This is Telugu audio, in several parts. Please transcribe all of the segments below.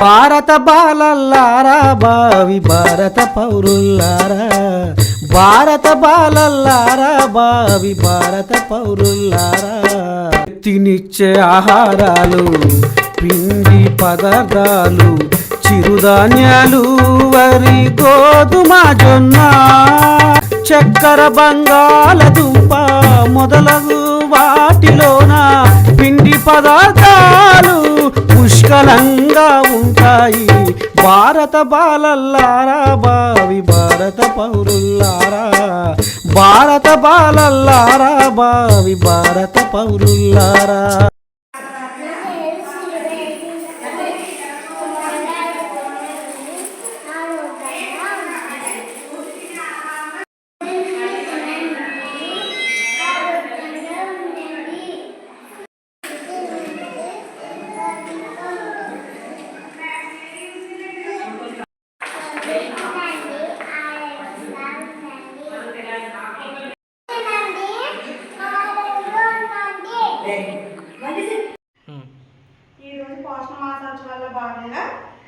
భారత బాలల్లారా బావి భారత పౌరుల్లారా. భారత బాలల్లారా బావి భారత పౌరుల్లారా. తినిచ్చే ఆహారాలు పిండి పదార్థాలు చిరుధాన్యాలు వరి గోధుమ జొన్న చక్కెర బంగాళదుంప మొదలగు వాటిలోన పిండి పదార్థాలు బలంగా ఉంటాయి. భారత బాలల్లారా బావి భారత పౌరుల్లారా. భారత బాలల్లారా బావి భారత పౌరుల్లారా. సంవత్సరాల మాసాల భాగంగా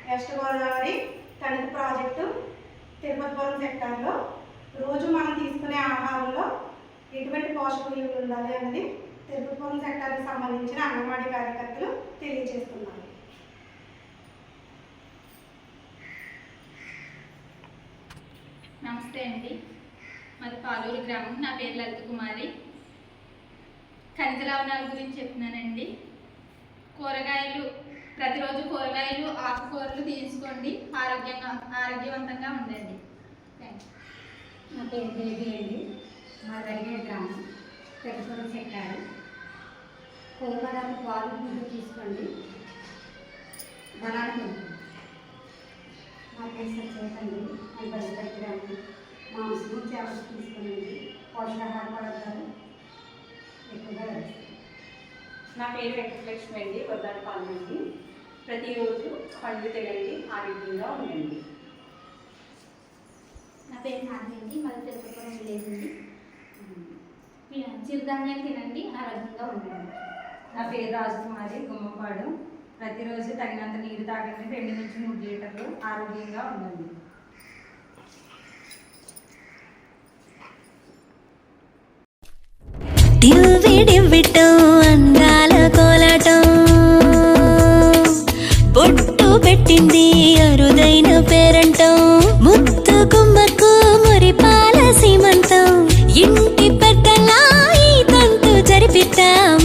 వెస్ట్ గోదావరి తణుకు ప్రాజెక్టు తిరుపతిపురం సెక్టార్లో. రోజు మనం తీసుకునే ఆహారంలో ఎటువంటి పోషక విలువలు ఉండాలి అన్నది తిరుపతిపురం సెక్టార్కి సంబంధించిన అంగన్వాడీ కార్యకర్తలు తెలియజేస్తున్నారు. నమస్తే అండి. మాది పాలూరు గ్రామం. నా పేరు లలిత కుమారి. ఖనిజ లవణాల గురించి చెప్తున్నానండి. కూరగాయలు ప్రతిరోజు కూరగాయలు ఆకుకూరలు తీసుకోండి. ఆరోగ్యంగా ఆరోగ్యవంతంగా ఉండండి. నా పేరు దేవి అండి. మా దగ్గర గ్రామం. పెట్టుకోవడం చెక్కారు. కోల్పడానికి పాలు ముందు తీసుకోండి. బనానా కొనుక్కోండి నా పేరు సత్యవతండి అది బయట గ్రామం. మాంసం చేపలు తీసుకోండి పోషకాహార పదార్థాలు ఎక్కువగా వేస్తాం. నా పేరు వెంకటలక్ష్మి అండి వద్దాడపాలెం అండి ప్రతిరోజు పండ్లు తినండి ఆరోగ్యంగా ఉండండి. నా పేరు నాది అండి మాది తిరుపతిపురం విలేజ్ అండి. చిరుధాన్యాలు తినండి ఆరోగ్యంగా ఉండండి. నా పేరు రాజకుమారి గుమ్మపాడు. ప్రతిరోజు తగినంత నీరు తాగండి రెండు నుంచి మూడు లీటర్లు ఆరోగ్యంగా ఉండండి. దివ్విడివ్విటం అందాల కోలాటం పొట్టు పెట్టింది అరుదైన పేరంటం. ముత్తు గుమ్మకు మురిపాల సీమంతం. ఇంటి పెద్దలా ఈ తంతు జరిపిద్దాం.